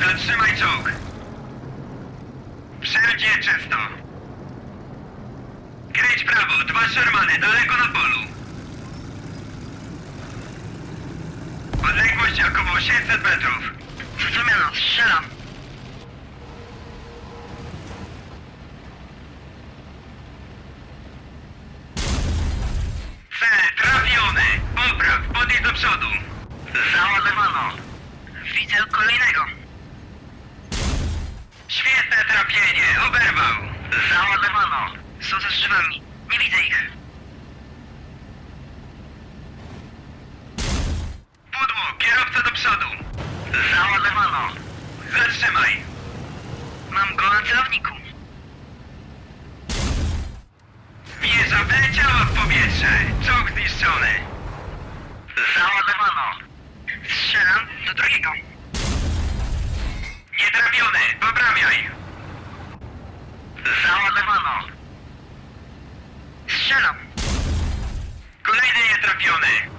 Zatrzymaj czołg. Wszędzie czysto. Kręć prawo, dwa Shermany, daleko na polu. Odległość około 800 metrów. Zrozumiano, strzelam. Cel trafiony. Podjedź do przodu. Załadowano. Widzę kolejnego. Załadowano. Są za drzewami. Nie widzę ich. Pudło, kierowca do przodu. Załadowano. Zatrzymaj. Mam go na celowniku. Wieża wleciała w powietrze. Czołg zniszczony. Załadowano. Strzelam do drugiego. Nietrafiony, poprawiaj. Załadowano. Strzelam. Kolejny nietrafiony. Załadowano.